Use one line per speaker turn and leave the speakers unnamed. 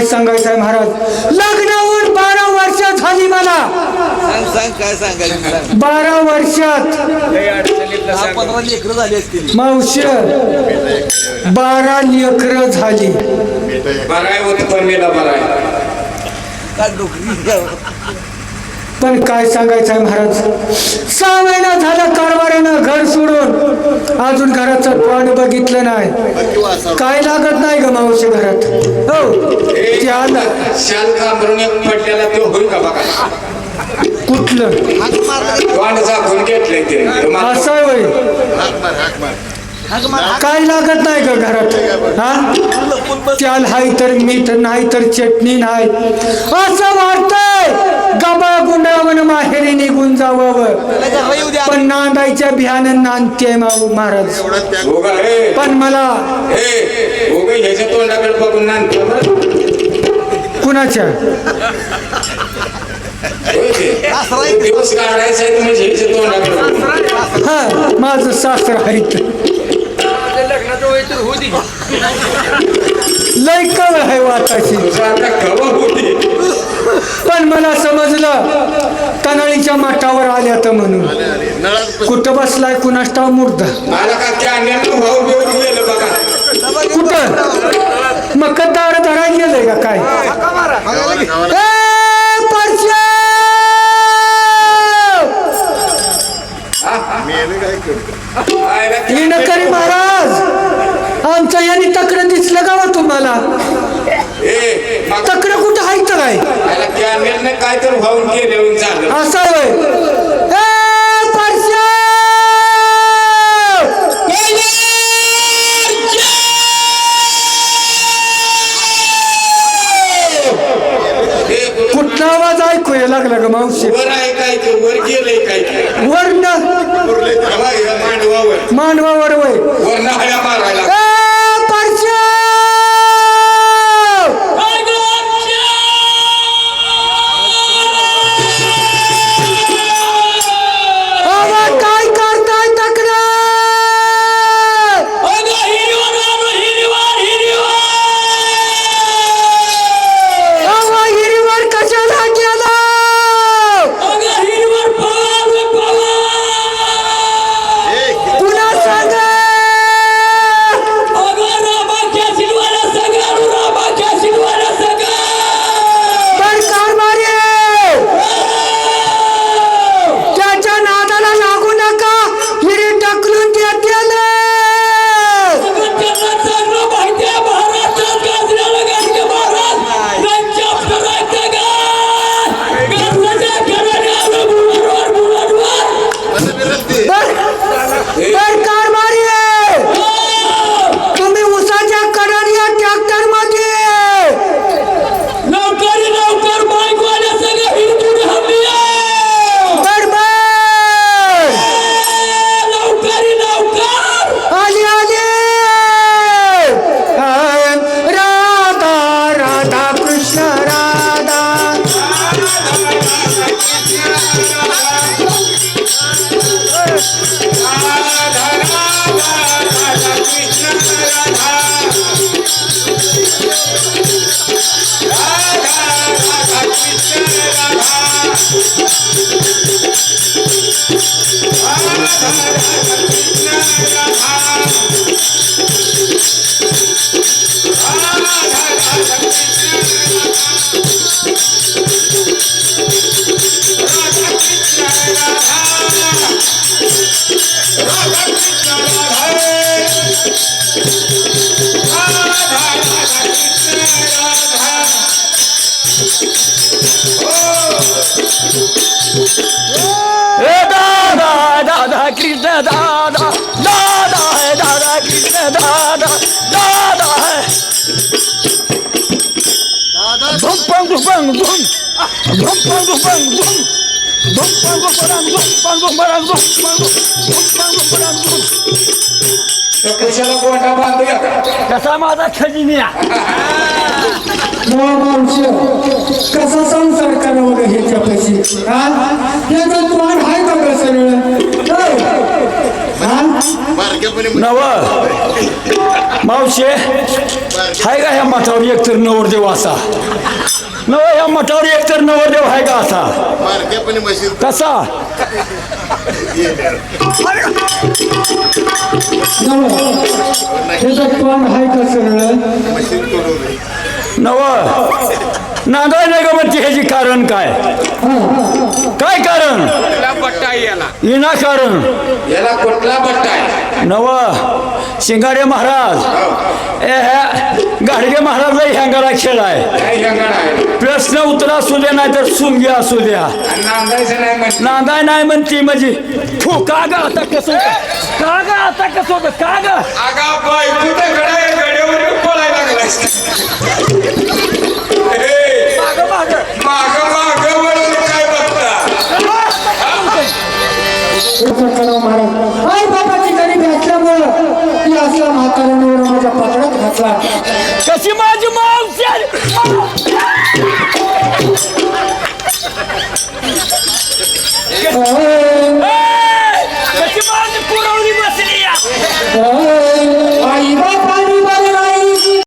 काय सांगायचं आहे महाराज. लग्नाहून बारा वर्ष झाली मला.
सांग सांग काय सांगायचं? सांग
बारा वर्षात.
पंधरा लेकरं झाली असतील.
मावश बारा लेकर झाली.
बराय होत पण मेला बराय
काय डोकरी
पण काय सांगायचं आहे महाराज? सहा महिना झाला कारभारानं घर सोडून. अजून घराचं तोंड बघितलं नाही. काय लागत नाही ग मावशी घरात? हो ते आलं.
शाल कांबरून एक पडलेला तो होईल का बघा?
कुठलं? असं होय. काय लागत नाही का घरात? हा? त्याल हाय तर मीठ नाही तर चटणी नाही. असं वाटतंय गबा गुंडावन माहेरी निघून जावं. पण नांदायच्या बिहान नांदते माऊ महाराज. पण मला
हे.
कुणाच्या. हा माझं सासर हरित लय कळ आहे वाताची. पण मला समजलं तनाळीच्या माठावर आल्या तर म्हणून. कुठं बसलाय? कुणाष्टा मुर्दा कुठं? मग दार धरायला गेलंय का काय ए, परश्या!
आयला
येणं करी महाराज आमच्या याने तकडं दिसलं का हो तुम्हाला
ए मग
तकडं कुठं आहे तर काय
आयला कॅन्यानं काय तर झालं
असं होय. कुठला आवाज ऐकू या लागला का मावशी?
वर आहे काय ते? वर गेलंय काय ते?
वर्ण
मांडवावर.
मानवावर वय
वर नाळ्या मारायला.
पण कारभारी तुम्ही उसाच्या कडणीया ट्रॅक्टरमध्ये बरोबर आली आली! Radha Radha Krishna Radha!
Jesus. Dada, Dada, Krishna, da da Dada, da da Dada. Bum, da da bum. Bum, Da da. bum. Bum, bum bum. bum, bum bum bum, pango, bum, pango, parando, bum.
तो कशाला गोंडा बांधूया का
कसा माझा खजिनिया?
मावशी कसा संसार करावं ग ह्याच्यापाशी? हा? त्याचं तोंड आहे का सरळ हा?
नव. मावशे हाय का ह्या मठावर एकतर नवरदेव असा? नव ह्या मठावर एकतर नवरदेव आहे का असा? कसा
तोंड आहे का सरळ
नव? नांदाय म्हणते ह्याची कारण काय? काय कारण? इना कारण
याला कुठला बट्टा आहे?
नव शिंगाडे महाराज. ए ह्या गाडगे महाराज ह्यांगाला खेळ आहे. प्रश्न उत्तर असू द्या नाही तर सुंगी असू द्या. नांदाय नाही म्हणती म्हणजे. फू का ग आता कसं होतं? का ग आता कसं होतं? का ग
आगा गड्यावर पळायला